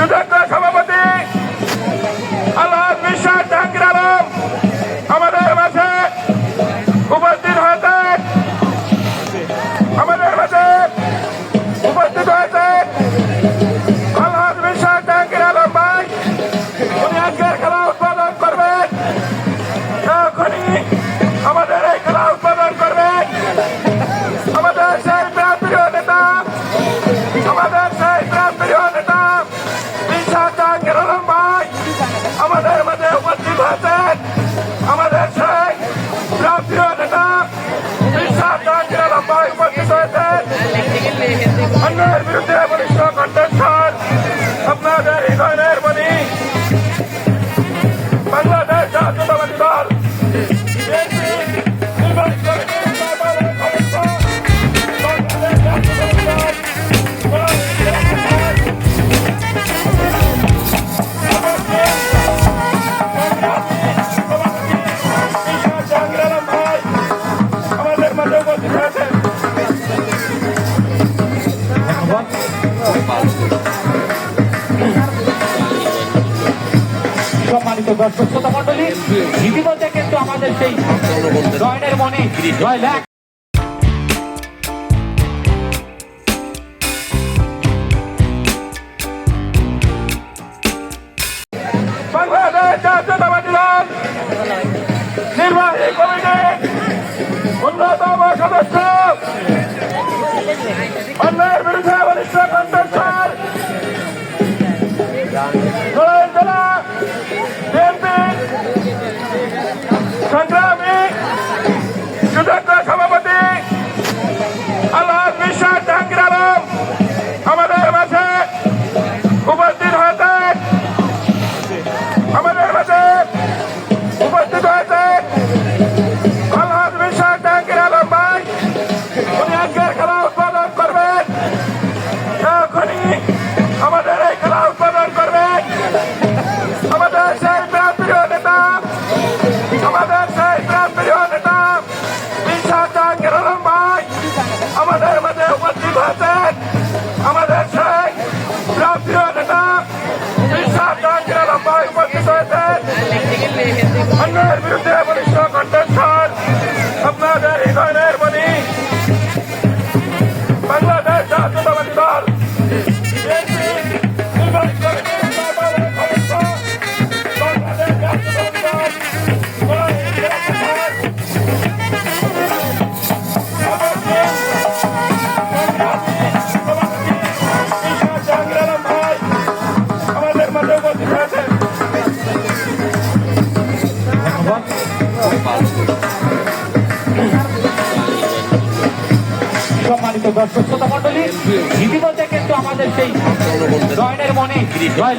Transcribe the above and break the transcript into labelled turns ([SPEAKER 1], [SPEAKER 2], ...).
[SPEAKER 1] kadar da Keralam ভাই আমাদের মাঝে উপস্থিত আছেন আমাদের সেই প্রাপ্তীয় নেতা বিশ্বাস কেরালাম ভাই উপস্থিত হয়েছেন অন্যের বিরুদ্ধে
[SPEAKER 2] সম্মানিত দর্শক শ্রোতা আমাদের জয়নের মনে জয় লাখ
[SPEAKER 1] নির্বাহী কমিটির অন্যতম সদস্য অন্যায়ের বিরুদ্ধে সংগ্রাম ¡Nervios
[SPEAKER 2] সম্মানিত দর্শক শ্রোতা মন্ডলী ইতিমধ্যে কিন্তু আমাদের সেই জয়নের মনে জয়